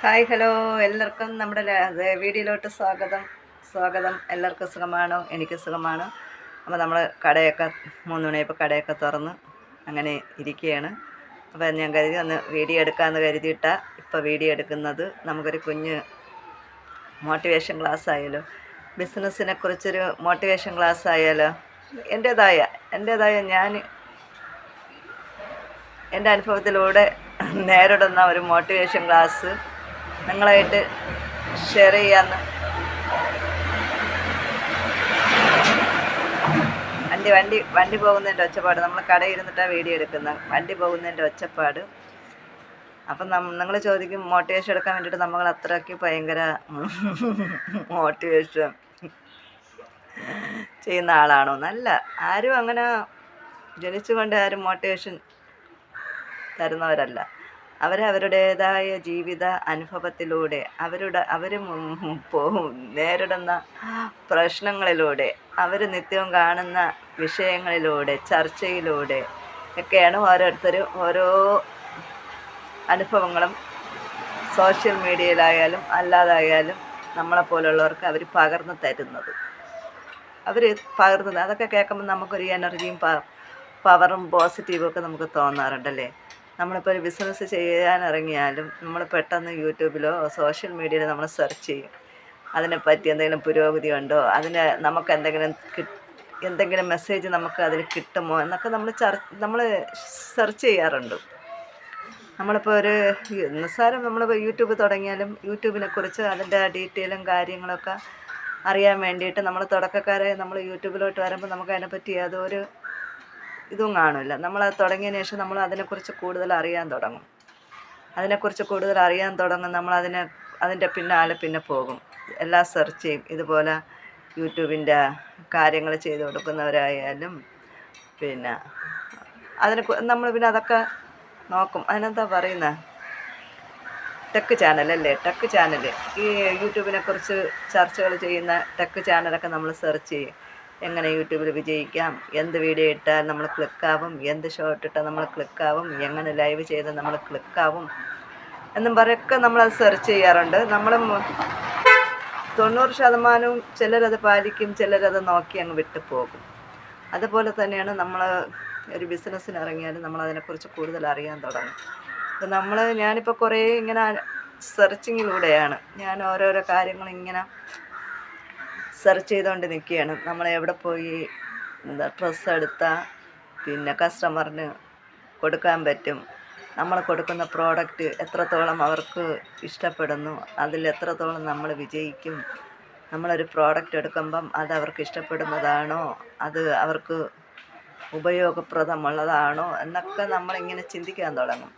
Hi hello. എല്ലാവർക്കും നമ്മുടെ വീഡിയോയിലോട്ട് സ്വാഗതം. സ്വാഗതം. എല്ലാവർക്കും സുഖമാണോ? എനിക്ക് സുഖമാണ്. അപ്പോൾ നമ്മൾ കടയൊക്കെ മൂന്ന് മണിയപ്പോൾ കടയൊക്കെ തുറന്ന് അങ്ങനെ ഇരിക്കുകയാണ്. അപ്പോൾ ഞാൻ കരുതി ഒന്ന് വീഡിയോ എടുക്കാമെന്ന് കരുതിയിട്ടാണ് ഇപ്പോൾ വീഡിയോ എടുക്കുന്നത്. നമുക്കൊരു കുഞ്ഞ് മോട്ടിവേഷൻ ക്ലാസ് ആയാലോ? ബിസിനസ്സിനെ കുറിച്ചൊരു മോട്ടിവേഷൻ ക്ലാസ് ആയാലോ? എന്റേതായ എന്റേതായ ഞാൻ എന്റെ അനുഭവത്തിലൂടെ നേരിടുന്ന ഒരു മോട്ടിവേഷൻ ക്ലാസ് നിങ്ങളായിട്ട് ഷെയർ ചെയ്യാമെന്ന് വണ്ടി വണ്ടി വണ്ടി പോകുന്നതിന്റെ ഒച്ചപ്പാട്. നമ്മൾ കടയിൽ ഇരുന്നിട്ടാണ് വീഡിയോ എടുക്കുന്നത് വണ്ടി പോകുന്നതിന്റെ ഒച്ചപ്പാട്. അപ്പം നിങ്ങൾ ചോദിക്കും മോട്ടിവേഷൻ എടുക്കാൻ വേണ്ടിയിട്ട് നമ്മൾ അത്രയ്ക്ക് ഭയങ്കര മോട്ടിവേഷൻ ചെയ്യുന്ന ആളാണോ? നല്ല ആരും അങ്ങനെ ജനിച്ചുകൊണ്ട് ആരും മോട്ടിവേഷൻ തരുന്നവരല്ല. അവരവരുടേതായ ജീവിത അനുഭവത്തിലൂടെ അവരുടെ അവർ നേരിടുന്ന പ്രശ്നങ്ങളിലൂടെ അവർ നിത്യവും കാണുന്ന വിഷയങ്ങളിലൂടെ ചർച്ചയിലൂടെ ഒക്കെയാണ് ഓരോരുത്തരും ഓരോ അനുഭവങ്ങളും സോഷ്യൽ മീഡിയയിലായാലും അല്ലാതായാലും നമ്മളെപ്പോലുള്ളവർക്ക് അവർ പകർന്നു തരുന്നത്. അവർ പകർന്നത് അതൊക്കെ കേൾക്കുമ്പോൾ നമുക്കൊരു എനർജിയും പവറും പോസിറ്റീവും ഒക്കെ നമുക്ക് തോന്നാറുണ്ടല്ലേ? നമ്മളിപ്പോൾ ഒരു ബിസിനസ് ചെയ്യാനിറങ്ങിയാലും നമ്മൾ പെട്ടെന്ന് യൂട്യൂബിലോ സോഷ്യൽ മീഡിയയിലോ നമ്മൾ സെർച്ച് ചെയ്യും. അതിനെപ്പറ്റി എന്തെങ്കിലും പുരോഗതി ഉണ്ടോ? അതിന് നമുക്ക് എന്തെങ്കിലും എന്തെങ്കിലും മെസ്സേജ് നമുക്ക് അതിൽ കിട്ടുമോ? എന്നൊക്കെ നമ്മൾ നമ്മൾ സെർച്ച് ചെയ്യാറുണ്ട്. നമ്മളിപ്പോൾ ഒരു നിസ്സാരം നമ്മളിപ്പോൾ യൂട്യൂബ് തുടങ്ങിയാലും യൂട്യൂബിനെ കുറിച്ച് അതിന്റെ ഡീറ്റെയിലും കാര്യങ്ങളൊക്കെ അറിയാൻ വേണ്ടിയിട്ട് നമ്മൾ തുടക്കക്കാരെ നമ്മൾ യൂട്യൂബിലോട്ട് വരുമ്പോൾ നമുക്ക് അതിനെപ്പറ്റി യാതൊരു ഇതും കാണില്ല നമ്മൾ അത് തുടങ്ങിയതിന് ശേഷം നമ്മൾ അതിനെക്കുറിച്ച് കൂടുതൽ അറിയാൻ തുടങ്ങും. അതിനെക്കുറിച്ച് കൂടുതൽ അറിയാൻ തുടങ്ങും. നമ്മൾ അതിനെ അതിന്റെ പിന്നാലെ പിന്നെ പോകും. എല്ലാ സെർച്ച് ചെയ്യും. ഇതുപോലെ യൂട്യൂബിന്റെ കാര്യങ്ങൾ ചെയ്തു കൊടുക്കുന്നവരായാലും പിന്നെ അതിനെ നമ്മൾ പിന്നെ അതൊക്കെ നോക്കും. അതിനെന്താ പറയുന്നത് ടെക്ക് ചാനലല്ലേ ടെക് ചാനൽ. ഈ യൂട്യൂബിനെ കുറിച്ച് ചർച്ചകൾ ചെയ്യുന്ന ടെക് ചാനലൊക്കെ നമ്മൾ സെർച്ച് ചെയ്യും. എങ്ങനെ യൂട്യൂബിൽ വിജയിക്കാം? എന്ത് വീഡിയോ ഇട്ടാൽ നമ്മൾ ക്ലിക്കാവും എന്ത് ഷോർട്ട് ഇട്ടാൽ നമ്മൾ ക്ലിക്കാവും എങ്ങനെ ലൈവ് ചെയ്താൽ നമ്മൾ ക്ലിക്കാവും എന്നും പറയൊക്കെ നമ്മളത് സെർച്ച് ചെയ്യാറുണ്ട്. നമ്മൾ തൊണ്ണൂറ് ശതമാനവും ചിലരത് പാലിക്കും ചിലരത് നോക്കി അങ്ങ് വിട്ടു പോകും. അതുപോലെ തന്നെയാണ് നമ്മൾ ഒരു ബിസിനസ്സിന് ഇറങ്ങിയാലും നമ്മൾ അതിനെക്കുറിച്ച് കൂടുതൽ അറിയാൻ തുടങ്ങും. അപ്പം നമ്മൾ ഞാനിപ്പോൾ കുറേ ഇങ്ങനെ സെർച്ചിങ്ങിലൂടെയാണ് ഞാൻ ഓരോരോ കാര്യങ്ങൾ ഇങ്ങനെ സെർച്ച് ചെയ്തുകൊണ്ട് നിൽക്കുകയാണ് നമ്മൾ എവിടെ പോയി എന്താ ഡ്രസ്സ് എടുത്താൽ പിന്നെ കസ്റ്റമറിന് കൊടുക്കാൻ പറ്റും. നമ്മൾ കൊടുക്കുന്ന പ്രോഡക്റ്റ് എത്രത്തോളം അവർക്ക് ഇഷ്ടപ്പെടുന്നു അതിൽ എത്രത്തോളം നമ്മൾ വിജയിക്കും. നമ്മളൊരു പ്രോഡക്റ്റ് എടുക്കുമ്പം അത് അവർക്ക് ഇഷ്ടപ്പെടുന്നതാണോ അത് അവർക്ക് ഉപയോഗപ്രദമുള്ളതാണോ എന്നൊക്കെ നമ്മളിങ്ങനെ ചിന്തിക്കാൻ തുടങ്ങും.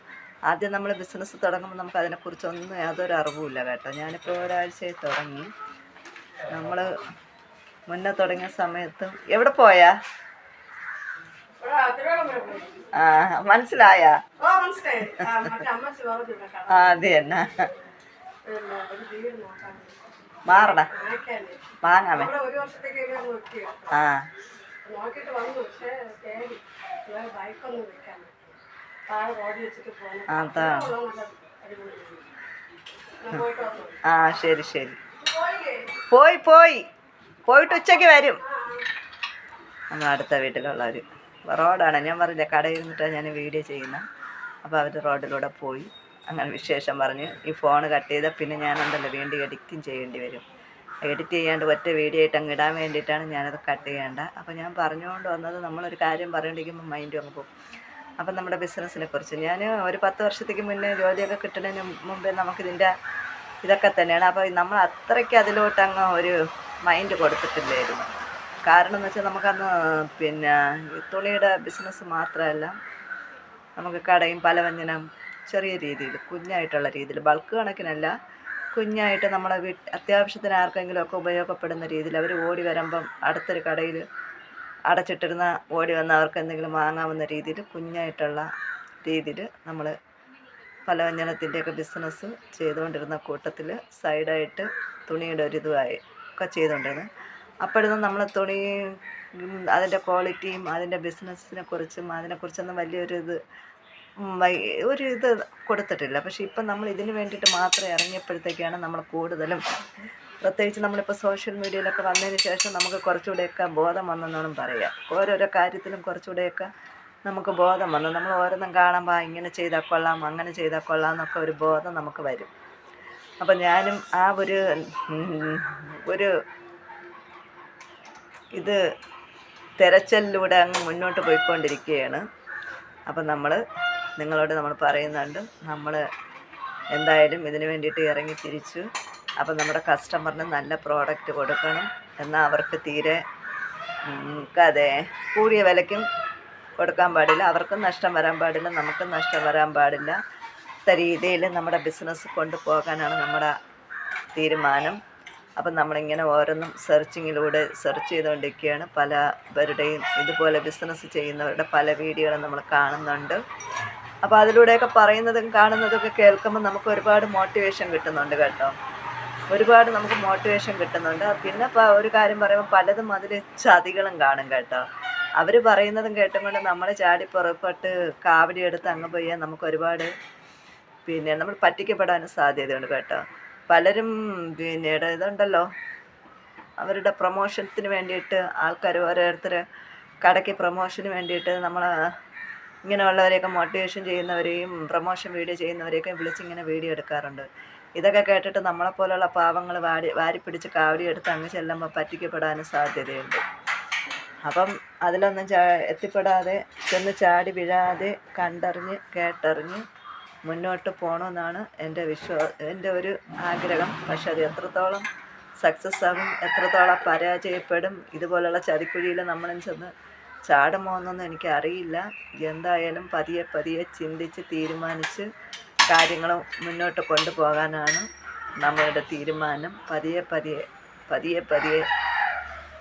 ആദ്യം നമ്മൾ ബിസിനസ് തുടങ്ങുമ്പോൾ നമുക്ക് അതിനെക്കുറിച്ചൊന്നും യാതൊരു അറിവുമില്ല കേട്ടോ. ഞാനിപ്പോൾ ഒരാഴ്ചയായി തുടങ്ങി. നമ്മൾ മുന്നേ തുടങ്ങിയ സമയത്ത് എവിടെ പോയാ? ആ മനസ്സിലായ? ആ അത് തന്നെ. മാറണ വാങ്ങാമേ ആ. ആ ശരി ശരി. പോയി പോയി. പോയിട്ട് ഉച്ചയ്ക്ക് വരും. നമ്മൾ അടുത്ത വീട്ടിലുള്ളവർ റോഡാണ്. ഞാൻ പറഞ്ഞില്ല കടയിൽ നിന്നിട്ടാണ് ഞാൻ വീഡിയോ ചെയ്യുന്നത് അപ്പോൾ അവർ റോഡിലൂടെ പോയി. അങ്ങനെ വിശേഷം പറഞ്ഞ്. ഈ ഫോൺ കട്ട് ചെയ്താൽ പിന്നെ ഞാൻ ഞാനുണ്ടല്ലോ വീണ്ടും എഡിറ്റിങ് ചെയ്യേണ്ടി വരും. എഡിറ്റ് ചെയ്യാണ്ട് ഒറ്റ വീഡിയോ ആയിട്ട് അങ്ങ് ഇടാൻ വേണ്ടിയിട്ടാണ് ഞാനത് കട്ട് ചെയ്യേണ്ട. അപ്പോൾ ഞാൻ പറഞ്ഞുകൊണ്ട് വന്നത് നമ്മളൊരു കാര്യം പറയേണ്ടിരിക്കുമ്പോൾ മൈൻഡ് അങ്ങ് പോകും. അപ്പം നമ്മുടെ ബിസിനസ്സിനെ കുറിച്ച്. ഞാൻ ഒരു പത്ത് വർഷത്തേക്ക് മുന്നേ ജോലിയൊക്കെ കിട്ടുന്നതിന് മുമ്പേ നമുക്കിതിന്റെ ഇതൊക്കെ തന്നെയാണ്. അപ്പോൾ നമ്മൾ അത്രയ്ക്ക് അതിലോട്ട് അങ്ങ് ഒരു മൈൻഡ് കൊടുത്തിട്ടില്ലായിരുന്നു. കാരണം എന്ന് വെച്ചാൽ നമുക്കന്ന് പിന്നെ തുണിയുടെ ബിസിനസ് മാത്രമല്ല നമുക്ക് കടയും പലവ്യഞ്ജനം ചെറിയ രീതിയിൽ കുഞ്ഞായിട്ടുള്ള രീതിയിൽ ബൾക്ക് കണക്കിനല്ല കുഞ്ഞായിട്ട് നമ്മളെ വീട്ട് അത്യാവശ്യത്തിന് ആർക്കെങ്കിലും ഒക്കെ ഉപയോഗപ്പെടുന്ന രീതിയിൽ അവർ ഓടി വരുമ്പം അടുത്തൊരു കടയിൽ അടച്ചിട്ടിരുന്ന ഓടി വന്നവർക്ക് എന്തെങ്കിലും വാങ്ങാവുന്ന രീതിയിൽ കുഞ്ഞായിട്ടുള്ള രീതിയിൽ നമ്മൾ പലവ്യഞ്ജനത്തിന്റെയൊക്കെ ബിസിനസ് ചെയ്തുകൊണ്ടിരുന്ന കൂട്ടത്തിൽ സൈഡായിട്ട് തുണിയുടെ ഒരു ഇതുമായി ഒക്കെ ചെയ്തുകൊണ്ടിരുന്നത്. അപ്പോഴൊന്നും നമ്മൾ തുണി അതിന്റെ ക്വാളിറ്റിയും അതിന്റെ ബിസിനസ്സിനെ കുറിച്ചും അതിനെക്കുറിച്ചൊന്നും വലിയൊരു ഇത് ഒരു ഇത് കൊടുത്തിട്ടില്ല. പക്ഷേ ഇപ്പം നമ്മൾ ഇതിന് വേണ്ടിയിട്ട് മാത്രം ഇറങ്ങിയപ്പോഴത്തേക്കാണ് നമ്മൾ കൂടുതലും പ്രത്യേകിച്ച് നമ്മളിപ്പോൾ സോഷ്യൽ മീഡിയയിലൊക്കെ വന്നതിന് ശേഷം നമുക്ക് കുറച്ചുകൂടെയൊക്കെ ബോധം വന്നെന്നാണ് പറയുക ഓരോരോ കാര്യത്തിലും കുറച്ചുകൂടെയൊക്കെ നമുക്ക് ബോധം വന്നു. നമ്മൾ ഓരോന്നും കാണുമ്പോൾ ഇങ്ങനെ ചെയ്താൽ കൊള്ളാം അങ്ങനെ ചെയ്താൽ കൊള്ളാം എന്നൊക്കെ ഒരു ബോധം നമുക്ക് വരും. അപ്പം ഞാനും ആ ഒരു ഒരു ഇത് തിരച്ചലിലൂടെ അങ്ങ് മുന്നോട്ട് പോയിക്കൊണ്ടിരിക്കുകയാണ്. അപ്പം നമ്മൾ നിങ്ങളോട് നമ്മൾ പറയുന്നുണ്ട് നമ്മൾ എന്തായാലും ഇതിനു വേണ്ടിയിട്ട് ഇറങ്ങി തിരിച്ചു. അപ്പം നമ്മുടെ കസ്റ്റമറിന് നല്ല പ്രോഡക്റ്റ് കൊടുക്കണം. എന്നാൽ അവർക്ക് തീരെ അതെ കൂടിയ വിലയ്ക്കും കൊടുക്കാൻ പാടില്ല. അവർക്കും നഷ്ടം വരാൻ പാടില്ല. നമുക്കും നഷ്ടം വരാൻ പാടില്ല. രീതിയിൽ നമ്മുടെ ബിസിനസ് കൊണ്ടുപോകാനാണ് നമ്മുടെ തീരുമാനം. അപ്പം നമ്മളിങ്ങനെ ഓരോന്നും സെർച്ചിങ്ങിലൂടെ സെർച്ച് ചെയ്തുകൊണ്ടിരിക്കുകയാണ്. പലവരുടെയും ഇതുപോലെ ബിസിനസ് ചെയ്യുന്നവരുടെ പല വീഡിയോകളും നമ്മൾ കാണുന്നുണ്ട്. അപ്പോൾ അതിലൂടെയൊക്കെ പറയുന്നതും കാണുന്നതൊക്കെ കേൾക്കുമ്പോൾ നമുക്ക് ഒരുപാട് മോട്ടിവേഷൻ കിട്ടുന്നുണ്ട് കേട്ടോ. ഒരുപാട് നമുക്ക് മോട്ടിവേഷൻ കിട്ടുന്നുണ്ട്. പിന്നെ ഒരു കാര്യം പറയുമ്പോൾ പലതും അതിൽ ചതികളും കാണും കേട്ടോ. അവർ പറയുന്നതും കേട്ടുകൊണ്ട് നമ്മൾ ചാടി പുറപ്പെട്ട് കാവടി എടുത്ത് അങ്ങ് പോയാൽ നമുക്ക് ഒരുപാട് പിന്നെ നമ്മൾ പറ്റിക്കപ്പെടാനും സാധ്യതയുണ്ട് കേട്ടോ. പലരും പിന്നെ ഇതുണ്ടല്ലോ. അവരുടെ പ്രൊമോഷൻസിന് വേണ്ടിയിട്ട് ആൾക്കാർ ഓരോരുത്തർ കടയ്ക്ക് പ്രൊമോഷന് വേണ്ടിയിട്ട് നമ്മൾ ഇങ്ങനെയുള്ളവരെയൊക്കെ മോട്ടിവേഷൻ ചെയ്യുന്നവരെയും പ്രൊമോഷൻ വീഡിയോ ചെയ്യുന്നവരെയൊക്കെ വിളിച്ചിങ്ങനെ വീഡിയോ എടുക്കാറുണ്ട്. ഇതൊക്കെ കേട്ടിട്ട് നമ്മളെപ്പോലുള്ള പാവങ്ങൾ വാടി വാരിപ്പിടിച്ച് കാവടി എടുത്ത് അങ്ങ് ചെല്ലുമ്പോൾ പറ്റിക്കപ്പെടാനും സാധ്യതയുണ്ട്. അപ്പം അതിലൊന്നും ചാ എത്തിപ്പെടാതെ ചെന്ന് ചാടി വീഴാതെ കണ്ടറിഞ്ഞ് കേട്ടറിഞ്ഞ് മുന്നോട്ട് പോകണമെന്നാണ് എന്റെ വിശ്വാ എന്റെ ഒരു ആഗ്രഹം. പക്ഷെ അത് എത്രത്തോളം സക്സസ് ആകും എത്രത്തോളം പരാജയപ്പെടും ഇതുപോലുള്ള ചതിക്കുഴിയിൽ നമ്മളും ചെന്ന് ചാടുമോ എന്നൊന്നും എനിക്കറിയില്ല. എന്തായാലും പതിയെ പതിയെ ചിന്തിച്ച് തീരുമാനിച്ച് കാര്യങ്ങൾ മുന്നോട്ട് കൊണ്ടുപോകാനാണ് നമ്മളുടെ തീരുമാനം. പതിയെ പതിയെ പതിയെ പതിയെ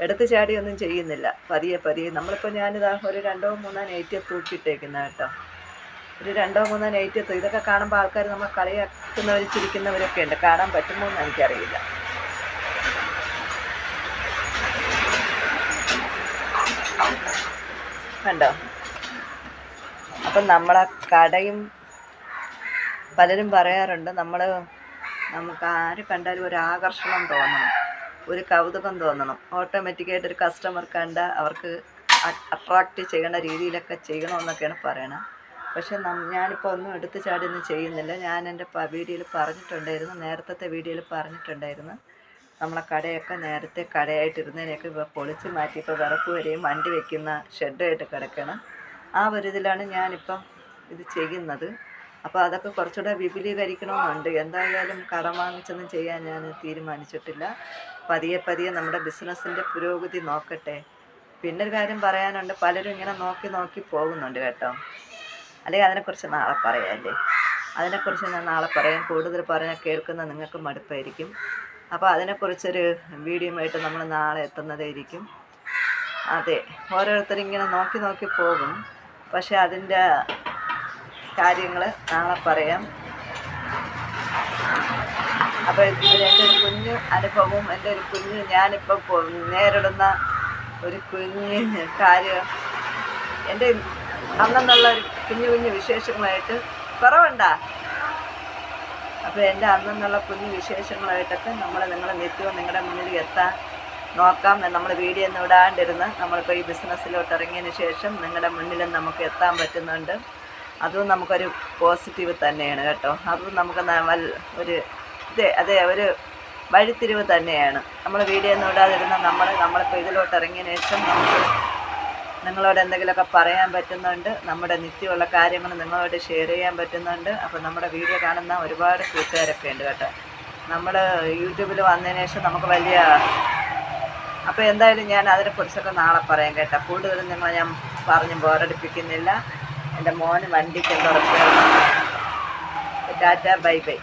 എടുത്ത് ചാടിയൊന്നും ചെയ്യുന്നില്ല. പതിയെ പതിയെ. നമ്മളിപ്പോൾ ഞാനിതാ ഒരു രണ്ടോ മൂന്നോ നൈറ്റ് തൂക്കിയിട്ടേക്കുന്ന കേട്ടോ. ഒരു രണ്ടോ മൂന്നോ നൈറ്റ് തൂ ഇതൊക്കെ കാണുമ്പോൾ ആൾക്കാർ നമ്മൾ കളിയാക്കുന്നവർ ചിരിക്കുന്നവരൊക്കെ ഉണ്ട്. കാണാൻ പറ്റുമോ എന്ന് എനിക്കറിയില്ല. കണ്ടോ? അപ്പം നമ്മളെ കടയും പലരും പറയാറുണ്ട് നമ്മൾ നമുക്ക് ആര് കണ്ടാലും ഒരു ആകർഷണം തോന്നണം. ഒരു കൗതുകം തോന്നണം. ഓട്ടോമാറ്റിക്കായിട്ട് ഒരു കസ്റ്റമർ കണ്ട അവർക്ക് അട്രാക്റ്റ് ചെയ്യണ രീതിയിലൊക്കെ ചെയ്യണമെന്നൊക്കെയാണ് പറയണത് പക്ഷെ ഞാനിപ്പോൾ ഒന്നും എടുത്ത് ചാടിയൊന്നും ചെയ്യുന്നില്ല. ഞാൻ എന്റെ വീഡിയോയിൽ പറഞ്ഞിട്ടുണ്ടായിരുന്നു. നേരത്തെ വീഡിയോയിൽ പറഞ്ഞിട്ടുണ്ടായിരുന്നു. നമ്മളെ കടയൊക്കെ നേരത്തെ കടയായിട്ടിരുന്നതിനെയൊക്കെ ഇപ്പോൾ പൊളിച്ച് മാറ്റി ഇപ്പോൾ വിറക്ക് വരെയും വണ്ടി വയ്ക്കുന്ന ഷെഡായിട്ട് കിടക്കണം. ആ ഒരു ഇതിലാണ് ഞാനിപ്പം ഇത് ചെയ്യുന്നത്. അപ്പോൾ അതൊക്കെ കുറച്ചുകൂടെ വിപുലീകരിക്കണമെന്നുണ്ട് എന്തായാലും കടം വാങ്ങിച്ചൊന്നും ചെയ്യാൻ ഞാൻ തീരുമാനിച്ചിട്ടില്ല. പതിയെ പതിയെ നമ്മുടെ ബിസിനസ്സിന്റെ പുരോഗതി നോക്കട്ടെ. പിന്നെ ഒരു കാര്യം പറയാനുണ്ട്. പലരും ഇങ്ങനെ നോക്കി നോക്കി പോകുന്നുണ്ട് കേട്ടോ. അല്ലെങ്കിൽ അതിനെക്കുറിച്ച് നാളെ പറയാം അല്ലേ അതിനെക്കുറിച്ച് ഞാൻ നാളെ പറയാം. കൂടുതൽ പറഞ്ഞാൽ കേൾക്കുന്ന നിങ്ങൾക്ക് മടുപ്പായിരിക്കും. അപ്പോൾ അതിനെക്കുറിച്ചൊരു വീഡിയോയുമായിട്ട് നമ്മൾ നാളെ എത്തുന്നതായിരിക്കും. അതെ. ഓരോരുത്തരും ഇങ്ങനെ നോക്കി നോക്കി പോകും. പക്ഷേ അതിന്റെ കാര്യങ്ങൾ നാളെ പറയാം. എന്റെ എന്റെ ഒരു കുഞ്ഞു അനുഭവവും എന്റെ ഒരു കുഞ്ഞു ഞാനിപ്പോൾ പോ- നേരിടുന്ന ഒരു കുഞ്ഞ് കാര്യം. എന്റെ അന്നെന്നുള്ള ഒരു കുഞ്ഞു കുഞ്ഞു വിശേഷങ്ങളായിട്ട് കുറവുണ്ടാ? അപ്പോൾ എന്റെ അന്നെന്നുള്ള കുഞ്ഞു വിശേഷങ്ങളായിട്ടൊക്കെ നമ്മൾ നിങ്ങളെ നിത്യവും നിങ്ങളുടെ മുന്നിൽ എത്താൻ നോക്കാം നമ്മൾ വീഡിയോ ഒന്നും ഇടാണ്ടിരുന്ന് നമ്മളിപ്പോൾ ഈ ബിസിനസ്സിലോട്ട് ഇറങ്ങിയതിന് ശേഷം നിങ്ങളുടെ മുന്നിലും നമുക്ക് എത്താൻ പറ്റുന്നുണ്ട്. അതും നമുക്കൊരു പോസിറ്റീവ് തന്നെയാണ് കേട്ടോ. അതും നമുക്ക് ഒരു ഇത് അതെ ഒരു വഴിത്തിരിവ് തന്നെയാണ്. നമ്മൾ വീഡിയോ ഒന്നും ഇടാതിരുന്ന നമ്മൾ നമ്മളിപ്പോൾ ഇതിലോട്ട് ഇറങ്ങിയതിന് ശേഷം നമുക്ക് നിങ്ങളോട് എന്തെങ്കിലുമൊക്കെ പറയാൻ പറ്റുന്നുണ്ട് നമ്മുടെ നിത്യമുള്ള കാര്യങ്ങൾ നിങ്ങളോട് ഷെയർ ചെയ്യാൻ പറ്റുന്നുണ്ട് അപ്പോൾ നമ്മുടെ വീഡിയോ കാണുന്ന ഒരുപാട് കൂട്ടുകാരൊക്കെ ഉണ്ട് കേട്ടോ. നമ്മൾ യൂട്യൂബിൽ വന്നതിന് ശേഷം നമുക്ക് വലിയ അപ്പോൾ എന്തായാലും ഞാൻ അതിനെക്കുറിച്ചൊക്കെ നാളെ പറയാം കേട്ടോ. കൂടുതലും നിങ്ങളെ ഞാൻ പറഞ്ഞ് ബോറടിപ്പിക്കുന്നില്ല. എന്റെ മോന് വണ്ടിക്ക് എന്തോ ടാറ്റ ബൈ ബൈ.